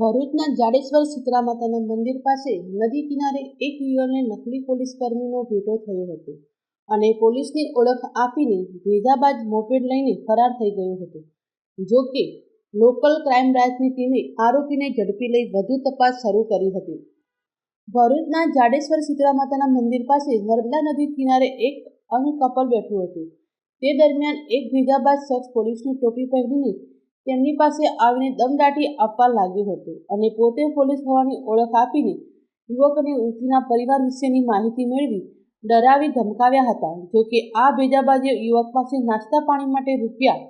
ભરૂચના જાડેશ્વર શીતળા માતાના મંદિર પાસે નદી કિનારે એક યુવાનને નકલી પોલીસ કર્મીનો ભેટો થયો હતો અને પોલીસની ઓળખ આપીને ભેજાબાજ મોપેડ લઈને ફરાર થઈ ગયો હતો. જો કે, લોકલ ક્રાઇમ બ્રાન્ચની ટીમે આરોપીને ઝડપી લઈ વધુ તપાસ શરૂ કરી હતી. ભરૂચના જાડેશ્વર શીતળા માતાના મંદિર પાસે નર્મદા નદી કિનારે એક અંગ કપલ બેઠું હતું. તે દરમિયાન એક ભેજાબાજ શખ્સ પોલીસની ટોપી પહેરીને તેમની પાસે આવીને દમદાટી આપવા લાગ્યું હતું અને પોતે પોલીસ હોવાની ઓળખ આપીને યુવકને યુવતીના પરિવાર વિશેની માહિતી મેળવી ડરાવી ધમકાવ્યા હતા જોકે આ ભેજાબાજે યુવક પાસે નાસ્તા પાણી માટે રૂપિયા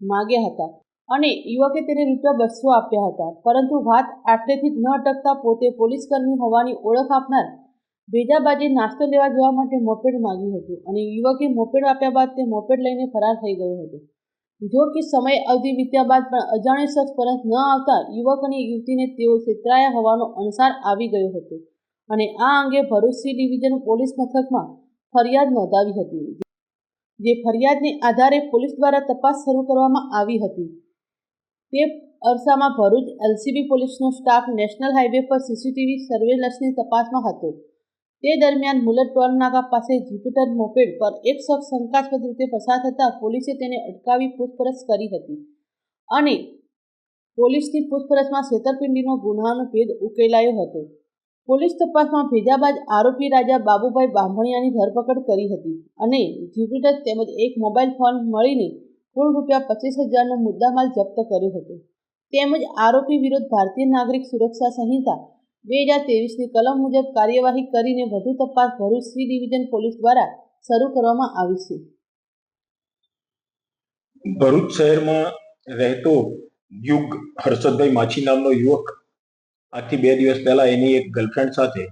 માગ્યા હતા અને યુવકે તેને રૂપિયા બસો આપ્યા હતા. પરંતુ વાત આટલેથી ન અટકતા પોતે પોલીસ કર્મી હોવાની ઓળખ આપનાર ભેજાબાજે નાસ્તો લેવા જવા માટે મોપેડ માંગ્યું હતું અને યુવકે મોપેડ આપ્યા બાદ તે મોપેડ લઈને ફરાર થઈ ગયો હતો. જો કે સમય અવધિ વીત્યા બાદ પણ અજાણ્યો શખ્સ પરત ન આવતા યુવક અને યુવતીને તેઓ છેતરાયા હોવાનો અણસાર આવી ગયો હતો અને આ અંગે ભરૂચ સી ડિવિઝન પોલીસ મથકમાં ફરિયાદ નોંધાવી હતી, જે ફરિયાદને આધારે પોલીસ દ્વારા તપાસ શરૂ કરવામાં આવી હતી. તે અરસામાં ભરૂચ એલસીબી પોલીસનો સ્ટાફ નેશનલ હાઈવે પર સીસીટીવી સર્વેલન્સની તપાસમાં હતો. તે દરમિયાન મુલત ટોલ નાકા પાસે જ્યુપિટર મોપેડ પર એક શખ્સ શંકાસ્પદ રીતે પસાર થતાં પોલીસે તેને અટકાવી પૂછપરછ કરી હતી. અને પોલીસની પૂછપરછમાં છેતરપિંડીનો ગુનાનો ભેદ ઉકેલાયો હતો. પોલીસ તપાસમાં ભેજાબાજ આરોપી રાજા બાબુભાઈ બાંભણિયાની ધરપકડ કરી હતી અને જ્યુપિટર તેમજ એક મોબાઈલ ફોન મળીને કુલ રૂપિયા પચીસ હજારનો મુદ્દામાલ જપ્ત કર્યો હતો. તેમજ આરોપી વિરુદ્ધ ભારતીય નાગરિક સુરક્ષા સંહિતા બે હજાર ત્રેવીસની કલમ મુજબ કાર્યવાહી કરીને વધુ તપાસ ભરૂચ સી ડિવિઝન પોલીસ દ્વારા શરૂ કરવામાં આવી છે. ભરૂચ શહેરમાં રહેતો યુગ હર્ષદભાઈ માછી નામનો યુવક આજથી બે દિવસ પહેલા એની એક ગર્લફ્રેન્ડ સાથે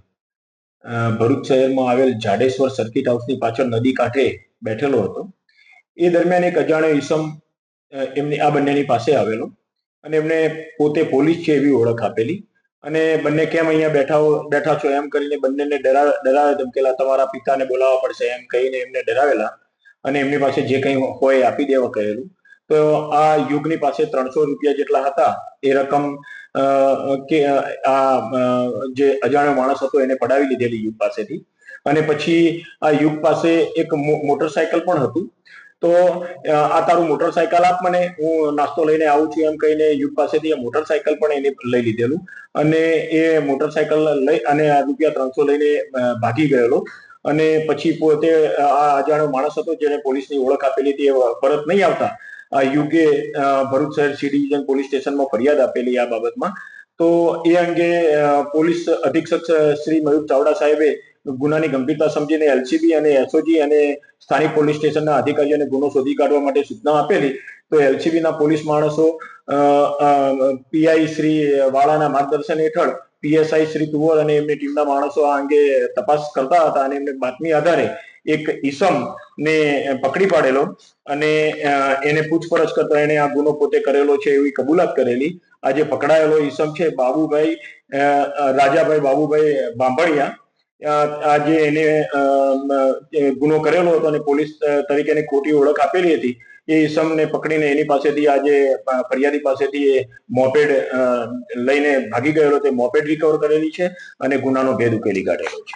ભરૂચ શહેરમાં આવેલ જાડેશ્વર સર્કિટ હાઉસની પાછળ નદી કાંઠે બેઠેલો હતો. એ દરમિયાન એક અજાણ્યો ઈસમ એમની, આ બંનેની પાસે આવેલો અને એમને પોતે પોલીસ છે એવી ઓળખ આપેલી. અને બંને કેમ અહીંયા બેઠા બેઠા છો એમ કરીને બંનેને ડરા, ડરાવે ધમકેલા, તમારા પિતાને બોલાવવા પડશે એમ કહીને એમને ડરાવેલા અને એમની પાસે જે કંઈ હોય આપી દેવા કહેલું. તો આ યુગની પાસે ત્રણસો રૂપિયા જેટલા હતા, એ રકમ કે, આ જે અજાણ્યો માણસ હતો એને પડાવી લીધેલી યુગ પાસેથી. અને પછી આ યુગ પાસે એક મોટરસાયકલ પણ હતું. તો આ તારું મોટરસાયકલ આપ મને, હું નાસ્તો લઈને આવું છું એમ કહીને યુગ પાસેથી એ મોટરસાયકલ પણ એને લઈ લીધેલું અને એ મોટરસાયકલ લઈ અને રૂપિયા ત્રણસો લઈને ભાગી ગયેલો અને પછી પોતે આ અજાણ્યો માણસ હતો જેને પોલીસની ઓળખ આપેલી હતી પરત નહીં આવતા. આ યુગે ભરૂચ શહેર સી ડિવિઝન પોલીસ સ્ટેશનમાં ફરિયાદ આપેલી આ બાબતમાં. તો એ અંગે પોલીસ અધિક્ષક શ્રી મયુર ચાવડા સાહેબે ગુનાની ગંભીરતા સમજીને એલસીબી અને એસઓજી અને સ્થાનિક પોલીસ સ્ટેશનના અધિકારીઓને ગુનો શોધી કાઢવા માટે સૂચના આપેલી, તો એલસીબીના પોલીસ માણસો પીઆઈ શ્રી વાળાના માર્ગદર્શન હેઠળ પીએસઆઈ શ્રી તુવર અને એમની ટીમના માણસો આ અંગે તપાસ કરતા હતા અને એમને બાતમી આધારે એક ઈસમ ને પકડી પાડેલો અને એને પૂછપરછ કરતા એને આ ગુનો પોતે કરેલો છે એવી કબૂલાત કરેલી. આજે પકડાયેલો ઈસમ છે બાબુભાઈ રાજાભાઈ બાબુભાઈ બાંભણિયા. અ, આ જે એને ગુનો કરેલો હતો અને પોલીસ તરીકે એની ખોટી ઓળખ આપેલી હતી એ ઈસમને પકડીને એની પાસેથી આજે ફરિયાદી પાસેથી એ મોપેડ લઈને ભાગી ગયેલો તે મોપેડ રિકવર કરેલી છે અને ગુનાનો ભેદ ઉકેલી કાઢેલો છે.